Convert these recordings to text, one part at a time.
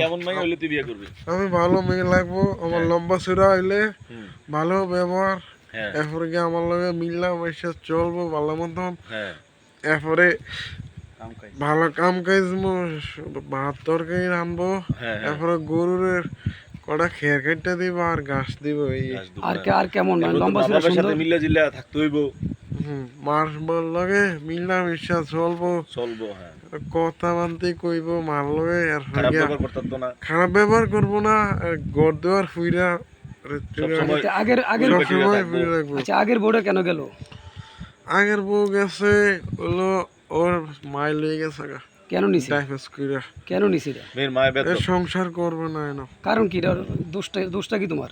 কেমন মাই হইলে তুই বিয়ে করবি? আমি ভালো মেয়ে লাগবো আমার লম্বা চূড়া হইলে ভালো ব্যবহার। হ্যাঁ। এরপরে গিয়ে আমার লগে মিললাম এসে চলবো ভালো মতন। হ্যাঁ। এরপরে কাম কাজ। ভালো কাম কাজ ভাত তরকারি রানবো হ্যাঁ হ্যাঁ। এরপরে গরুর কটা খেয়ার কেটে দিব আর ঘাস দিব এই। আর কে আর কেমন? মানে লম্বা সাথে মিল্লা জিল্লা থাকতে হইব। বল লগে মিললাম ইচ্ছা চলবো। চলবো হ্যাঁ। কথা বানতে কইব মার লগে এরপরে খারাপ ব্যবহার করতাম না। খারাপ ব্যবহার করব না আর গড় দেওয়ার ফুইরা আচ্ছা, আগের আগের আচ্ছা আগের বোর্ডে কেন গেল? আগের বউ গেছে হলো ওর মাই লয়ে গেছে গা। কেন নিছি? ডাইভেস কইরা। কেন নিছি মেয়ের মায়ের বেদ সংসার করবে না এনো। কারণ কি? দোষটা দোষটা কি তোমার?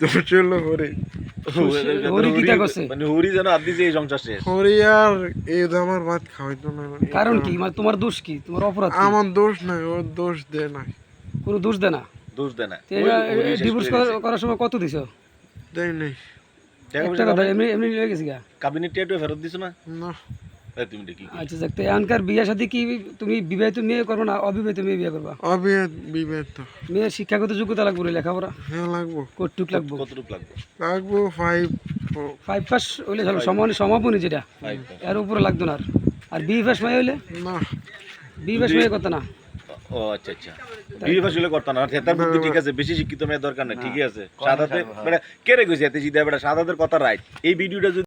তো চলো হরি কিতা করছে? মানে হরি যেন আর দিছে এই সংসার শেষ। হরি আর এই আমার ভাত খাওয়াইতো না কারণ কি? মানে তোমার দোষ কি? তোমার অপরাধ আমার দোষ নাই ওর দোষ দে নাই। কোনো দোষ দেয় না? দোষ দেয় না। ডিভোর্স করার সময় কত দিছো? দেয় নাই। টাকা এমনি এমনি লয়ে গেছি কাবিনেট ফেরত দিছো না? না? আচ্ছা যাক তো এখানকার বিয়ের সাথে কি তুমি বিবাহিত মেয়ে করবে না অবিবাহিত মেয়ে বিয়ে করবা? অবিয়াদ বিবাদ মেয়ের শিক্ষাগত যোগ্যতা লাগবে রে, লেখাপড়া? হ্যাঁ লাগবো। কটুক লাগবো? কতটুক লাগবে? লাগবো ফাইভ ফাইভ পাস হইলে চলো সমান সমাপনী যেটা এর উপরে লাগতো না আর। আর বি পাস মেয়ে হইলে? না। বি পাস মেয়ে করতে না। ও আচ্ছা আচ্ছা। বিয়ে না। তার বুদ্ধি ঠিক আছে বেশি শিক্ষিত মেয়ের দরকার নাই ঠিকই আছে। সাদাতে মানে কে রে কইছে এতে জিদা বেটা? সাদাদের কথা রাইট। এই ভিডিওটা যদি